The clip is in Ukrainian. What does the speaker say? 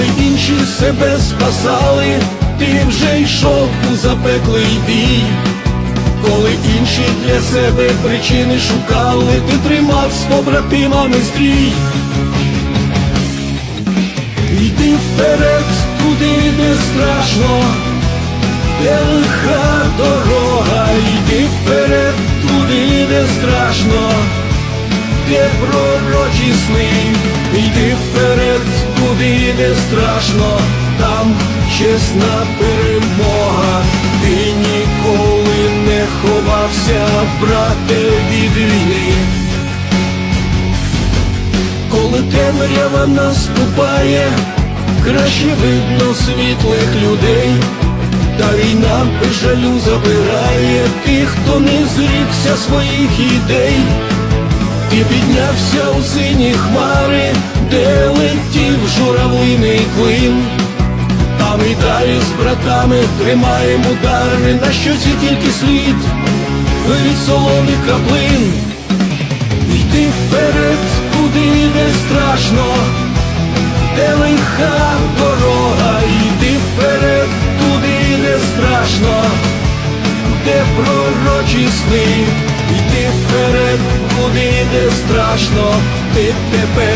коли інші себе спасали, ти вже йшов у запеклий бій. Коли інші для себе причини шукали, ти тримав з побратимами стрій. Йди вперед, туди де страшно, де лиха дорога, йди вперед, туди де страшно, де пророчі сни, йди вперед, де страшно, там чесна перемога, ти ніколи не ховався, брате, від війни. Коли темрява наступає, краще видно світлих людей, та війна без жалю забирає тих, хто не зрікся своїх ідей. Ти піднявся у сині хмари, де журавлиний клин. А ми далі з братами тримаємо удари, на щоці тільки слід від солоних краплин. Йди вперед, туди де страшно, де лиха дорога, йди вперед, туди де страшно, де пророчі сни, йди вперед, туди де страшно, ти тепер.